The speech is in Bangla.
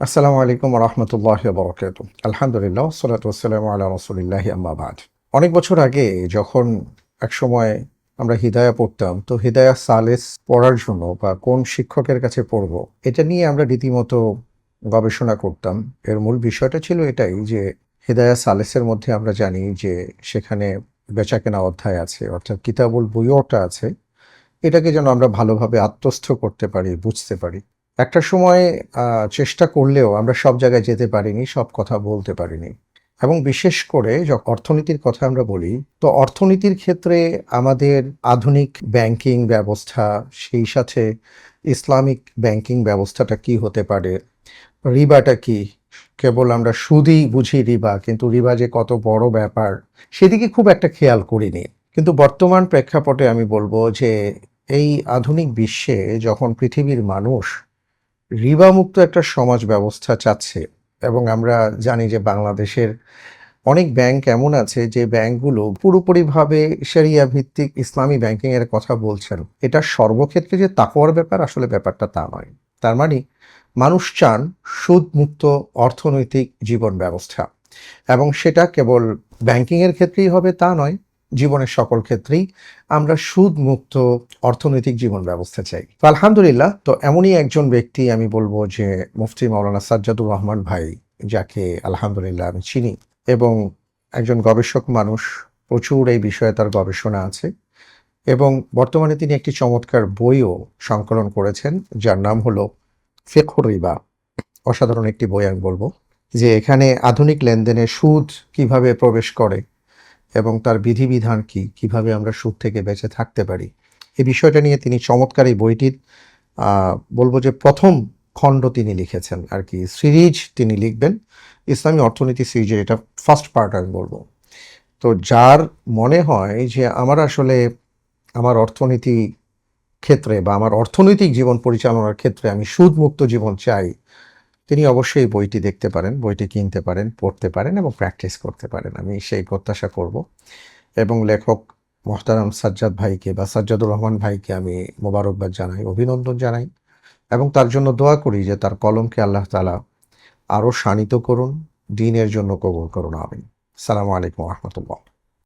আসসালামু আলাইকুম রহমতুল্লাহ বরকাত আলহামদুলিল্লাহ সালাত wassalam আলা রসুলিল্লাহ আম্মাবাদ অনেক বছর আগে যখন একসময় আমরা হিদায়া পড়তাম, তো হিদায়া সালেস পড়ার জন্য বা কোন শিক্ষকের কাছে পড়ব, এটা নিয়ে আমরা রীতিমতো গবেষণা করতাম। এর মূল বিষয়টা ছিল এটাই যে হিদায়া সালেসের মধ্যে আমরা জানি যে সেখানে বেচাকেনা অধ্যায় আছে, অর্থাৎ কিতাবুল বইওটা আছে। এটাকে যেন আমরা ভালোভাবে আত্মস্থ করতে পারি, বুঝতে পারি। একটা সময় চেষ্টা করলেও আমরা সব জায়গায় যেতে পারিনি, সব কথা বলতে পারিনি। এবং বিশেষ করে অর্থনীতির কথা আমরা বলি, তো অর্থনীতির ক্ষেত্রে আমাদের আধুনিক ব্যাংকিং ব্যবস্থা, সেই সাথে ইসলামিক ব্যাংকিং ব্যবস্থাটা কি হতে পারে, রিবাটা কি? কেবল আমরা সুদই বুঝি রিবা, কিন্তু রিবা যে কত বড় ব্যাপার, সেদিকে খুব একটা খেয়াল করিনি। কিন্তু বর্তমান প্রেক্ষাপটে আমি বলব যে, এই আধুনিক বিশ্বে যখন পৃথিবীর মানুষ রিবামুক্ত একটা সমাজ ব্যবস্থা চাচ্ছে এবং আমরা জানি যে বাংলাদেশের অনেক ব্যাংক এমন আছে যে ব্যাংকগুলো পুরোপুরিভাবে শরিয়া ভিত্তিক ইসলামী ব্যাংকিং এর কথা বলছেন এটা সর্বক্ষেত্রে যে তাকওয়ার ব্যাপার, আসলে ব্যাপারটা তা নয়। তার মানে মানুষ চান সুদমুক্ত অর্থনৈতিক জীবন ব্যবস্থা এবং সেটা কেবল ব্যাংকিং এর ক্ষেত্রেই হবে তা নয় জীবনের সকল ক্ষেত্রেই আমরা সুদ মুক্ত অর্থনৈতিক জীবন ব্যবস্থা চাই। তো আলহামদুলিল্লাহ, তো এমনই একজন ব্যক্তি আমি বলব যে মুফতি মাওলানা সাজ্জাদুর রহমান ভাই, যাকে আলহামদুলিল্লাহ আমি চিনি এবং একজন গবেষক মানুষ, প্রচুর এই বিষয়ে তার গবেষণা আছে এবং বর্তমানে তিনি একটি চমৎকার বইও সংকলন করেছেন, যার নাম হলো ফেখর রিবা। অসাধারণ একটি বই আমি বলব যে এখানে আধুনিক লেনদেনে সুদ কীভাবে প্রবেশ করে এবং তার বিধিবিধান কি? কীভাবে আমরা সুদ থেকে বেঁচে থাকতে পারি? এই বিষয়টা নিয়ে তিনি চমৎকার এই বইটির বলব যে প্রথম খণ্ড তিনি লিখেছেন আর কি, সিরিজ তিনি লিখবেন, ইসলামী অর্থনীতি সিরিজের এটা ফার্স্ট পার্ট আমি বলব। তো যার মনে হয় যে আমার আসলে আমার অর্থনীতি ক্ষেত্রে বা আমার অর্থনৈতিক জীবন পরিচালনার ক্ষেত্রে আমি সুদমুক্ত জীবন চাই তিনি অবশ্যই বইটি দেখতে পারেন, বইটি কিনতে পারেন, পড়তে পারেন এবং প্র্যাকটিস করতে পারেন। আমি সেই প্রত্যাশা করব। এবং লেখক মোহতারাম সাজ্জাদ ভাইকে বা সাজ্জাদুর রহমান ভাইকে আমি মোবারকবাদ জানাই, অভিনন্দন জানাই এবং তার জন্য দোয়া করি যে তার কলমকে আল্লাহ তালা আরও শানিত করুন, দিনের জন্য কবুল করুন। আমিন। সালামু আলাইকুম রহমতুল্লাহ।